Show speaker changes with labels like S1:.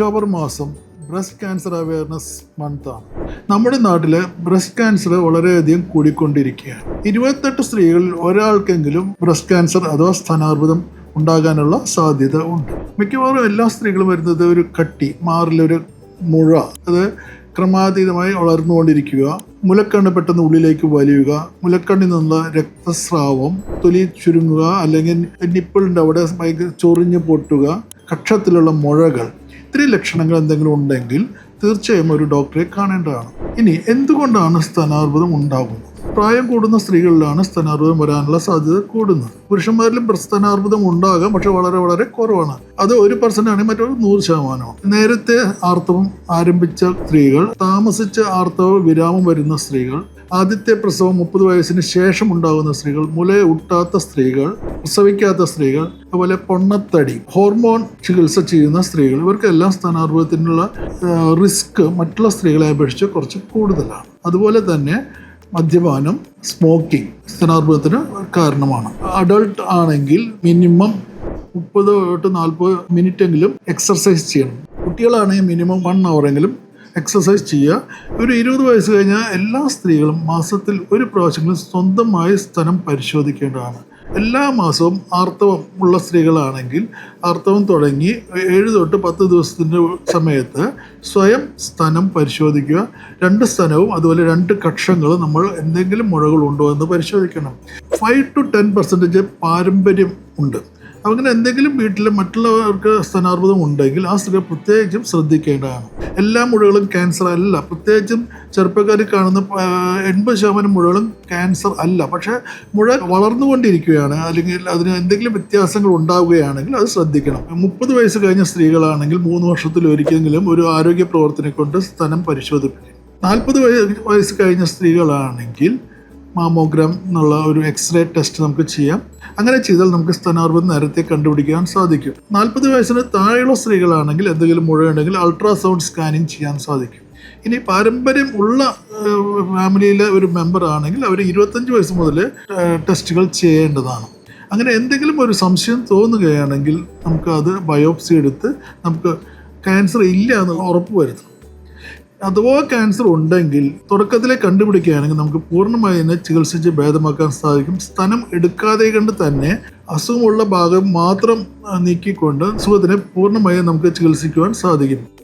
S1: October മാസം breast cancer awareness മന്താണ്. നമ്മുടെ നാട്ടിൽ ബ്രസ്റ്റ് ക്യാൻസർ വളരെയധികം കൂടിക്കൊണ്ടിരിക്കുകയാണ്. ഇരുപത്തെട്ട് സ്ത്രീകളിൽ ഒരാൾക്കെങ്കിലും ബ്രസ്റ്റ് ക്യാൻസർ അഥവാ സ്ഥാനാർബുദം ഉണ്ടാകാനുള്ള സാധ്യത ഉണ്ട്. മിക്കവാറും എല്ലാ സ്ത്രീകളും വരുന്നത് ഒരു കട്ടി മാറിലൊരു മുഴ. അത് ക്രമാതീതമായി വളർന്നുകൊണ്ടിരിക്കുക മുലക്കണ്ണ് പെട്ടെന്ന് ഉള്ളിലേക്ക് വലിയുക മുലക്കണ്ണിൽ നിന്നുള്ള രക്തസ്രാവം തൊലി ചുരുങ്ങുക അല്ലെങ്കിൽ നിപ്പിളിന്റെ അവിടെ ചൊറിഞ്ഞ് പൊട്ടുക കക്ഷത്തിലുള്ള മുഴകൾ ഇത്രയും ലക്ഷണങ്ങൾ എന്തെങ്കിലും ഉണ്ടെങ്കിൽ തീർച്ചയായും ഒരു ഡോക്ടറെ കാണേണ്ടതാണ്. ഇനി എന്തുകൊണ്ടാണ് സ്ഥാനാർബുദം ഉണ്ടാകുന്നത്? പ്രായം കൂടുന്ന സ്ത്രീകളിലാണ് സ്ഥാനാർബുദം വരാനുള്ള സാധ്യത കൂടുന്നത്. പുരുഷന്മാരിലും സ്ഥാനാർബുദം ഉണ്ടാകാം പക്ഷെ വളരെ വളരെ കുറവാണ്. അത് ഒരു പെർസെന്റ് ആണെങ്കിൽ മറ്റൊരു നൂറ് ശതമാനമാണ്. നേരത്തെ ആർത്തവം ആരംഭിച്ച സ്ത്രീകൾ താമസിച്ച ആർത്തവ വിരാമം വരുന്ന സ്ത്രീകൾ ആദ്യത്തെ പ്രസവം മുപ്പത് വയസ്സിന് ശേഷം ഉണ്ടാകുന്ന സ്ത്രീകൾ മുല ഊട്ടാത്ത സ്ത്രീകൾ പ്രസവിക്കാത്ത സ്ത്രീകൾ അതുപോലെ പൊണ്ണത്തടി ഹോർമോൺ ചികിത്സ ചെയ്യുന്ന സ്ത്രീകൾ ഇവർക്കെല്ലാം സ്ഥാനാർഭത്തിനുള്ള റിസ്ക് മറ്റുള്ള സ്ത്രീകളെ അപേക്ഷിച്ച് കുറച്ച് കൂടുതലാണ്. അതുപോലെ തന്നെ മദ്യപാനം സ്മോക്കിംഗ് സ്ഥാനാർഭത്തിന് കാരണമാണ്. അഡൾട്ട് ആണെങ്കിൽ മിനിമം മുപ്പത് തൊട്ട് നാൽപ്പത് മിനിറ്റ് എങ്കിലും എക്സർസൈസ് ചെയ്യണം. കുട്ടികളാണെങ്കിൽ മിനിമം വൺ എങ്കിലും എക്സസൈസ് ചെയ്യുക. ഒരു ഇരുപത് വയസ്സ് കഴിഞ്ഞാൽ എല്ലാ സ്ത്രീകളും മാസത്തിൽ ഒരു പ്രാവശ്യമെങ്കിലും സ്വന്തമായി സ്ഥലം പരിശോധിക്കേണ്ടതാണ്. എല്ലാ മാസവും ആർത്തവം ഉള്ള സ്ത്രീകളാണെങ്കിൽ ആർത്തവം തുടങ്ങി ഏഴ് തൊട്ട് പത്ത് ദിവസത്തിന്റെ സമയത്ത് സ്വയം സ്ഥലം പരിശോധിക്കുക. രണ്ട് സ്ഥലവും അതുപോലെ രണ്ട് കക്ഷങ്ങളും നമ്മൾ എന്തെങ്കിലും മുഴകളുണ്ടോ എന്ന് പരിശോധിക്കണം. ഫൈവ് ടു ടെൻ പെർസെന്റേജ് പാരമ്പര്യം ഉണ്ട്. അങ്ങനെ എന്തെങ്കിലും വീട്ടിൽ മറ്റുള്ളവർക്ക് സ്തനാർബുദം ഉണ്ടെങ്കിൽ ആ സ്ത്രീ പ്രത്യേകിച്ചും ശ്രദ്ധിക്കേണ്ടതാണ്. എല്ലാ മുഴകളും ക്യാൻസർ അല്ല. പ്രത്യേകിച്ചും ചെറുപ്പക്കാരിൽ കാണുന്ന എൺപത് ശതമാനം മുഴകളും ക്യാൻസർ അല്ല. പക്ഷേ മുഴ വളർന്നുകൊണ്ടിരിക്കുകയാണ്. അല്ലെങ്കിൽ അതിന് എന്തെങ്കിലും വ്യത്യാസങ്ങൾ ഉണ്ടാവുകയാണെങ്കിൽ അത് ശ്രദ്ധിക്കണം. മുപ്പത് വയസ്സ് കഴിഞ്ഞ സ്ത്രീകളാണെങ്കിൽ മൂന്ന് വർഷത്തിൽ ഒരിക്കലെങ്കിലും ഒരു ആരോഗ്യ പ്രവർത്തനെ കൊണ്ട് സ്തനം പരിശോധിപ്പിക്കും നാൽപ്പത് വയസ്സ് കഴിഞ്ഞ സ്ത്രീകളാണെങ്കിൽ മാമോഗ്രാം എന്നുള്ള ഒരു എക്സ്റേ ടെസ്റ്റ് നമുക്ക് ചെയ്യാം. അങ്ങനെ ചെയ്താൽ നമുക്ക് സ്തനാർബുദം നേരത്തെ കണ്ടുപിടിക്കാൻ സാധിക്കും. നാൽപ്പത് വയസ്സിന് താഴെയുള്ള സ്ത്രീകളാണെങ്കിൽ എന്തെങ്കിലും മുഴയുണ്ടെങ്കിൽ അൾട്രാസൗണ്ട് സ്കാനിങ് ചെയ്യാൻ സാധിക്കും. ഇനി പാരമ്പര്യം ഉള്ള ഫാമിലിയിലെ ഒരു മെമ്പർ ആണെങ്കിൽ അവർ ഇരുപത്തഞ്ച് വയസ്സ് മുതൽ ടെസ്റ്റുകൾ ചെയ്യേണ്ടതാണ്. അങ്ങനെ എന്തെങ്കിലും ഒരു സംശയം തോന്നുകയാണെങ്കിൽ നമുക്ക് അത് ബയോപ്സി എടുത്ത് നമുക്ക് ക്യാൻസർ ഇല്ല എന്ന് ഉറപ്പ് വരുത്തണം. അഥവാ ക്യാൻസർ ഉണ്ടെങ്കിൽ തുടക്കത്തിലെ കണ്ടുപിടിക്കുകയാണെങ്കിൽ നമുക്ക് പൂർണമായി തന്നെ ചികിത്സിച്ച് ഭേദമാക്കാൻ സാധിക്കും. സ്ഥലം എടുക്കാതെ കണ്ട് തന്നെ അസുഖമുള്ള ഭാഗം മാത്രം നീക്കിക്കൊണ്ട് അസുഖത്തിനെ പൂർണമായും നമുക്ക് ചികിത്സിക്കുവാൻ സാധിക്കും.